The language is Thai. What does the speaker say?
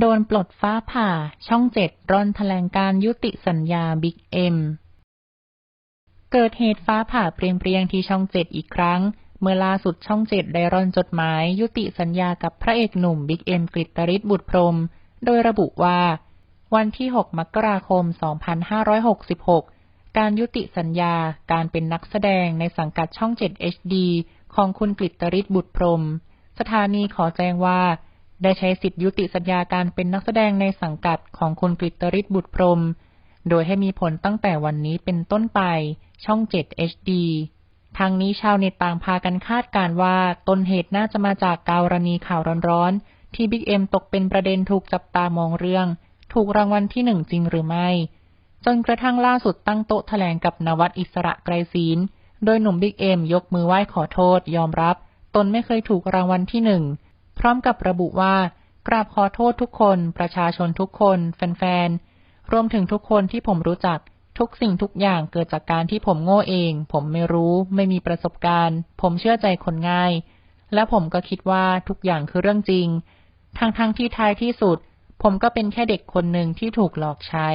โดนปลดฟ้าผ่า ช่องเจ็ดร่อนแถลงการยุติสัญญาบิ๊กเอ็ม เกิดเหตุฟ้าผ่าเปรียงๆที่ช่องเจ็ดอีกครั้ง เมื่อล่าสุดช่องเจ็ดได้ร่อนจดหมาย ยุติสัญญากับพระเอกหนุ่มบิ๊กเอ็มกฤตริศบุตรพรม โดยระบุว่า วันที่ 6 มกราคม 2566 การยุติสัญญาการเป็นนักแสดงในสังกัดช่อง 7 HD ของคุณกฤตริศบุตรพรม สถานีขอแจ้งว่า ได้ใช้สิทธิยุติสัญญาการเป็นนักแสดงในสังกัดของคุณกฤตริศบุตรพรม โดยให้มีผลตั้งแต่วันนี้เป็นต้นไป ช่อง 7 HD ทางนี้ชาวเน็ตต่างพากันคาดการ์ว่าต้นเหตุน่าจะมาจากกรณีข่าวร้อนๆ ที่บิ๊กเอ็มตกเป็นประเด็นถูกจับตามองเรื่อง ถูกรางวัลที่หนึ่งจริงหรือไม่ จนกระทั่งล่าสุดตั้งโต๊ะแถลงกับนวัดอิสระไกรศีล โดยหนุ่มบิ๊กเอ็มยกมือไหว้ขอโทษ ยอมรับ ตนไม่เคยถูกรางวัลที่หนึ่ง พร้อมกับระบุว่ากราบขอโทษทุกคน ประชาชนทุกคน แฟนๆ รวมถึงทุกคนที่ผมรู้จัก ทุกสิ่งทุกอย่างเกิดจากการที่ผมโง่เอง ผมไม่รู้ ไม่มีประสบการณ์ ผมเชื่อใจคนง่าย และผมก็คิดว่าทุกอย่างคือเรื่องจริง ทั้งๆทที่ท้ายที่สุด ผมก็เป็นแค่เด็กคนหนึ่งที่ถูกหลอกใช้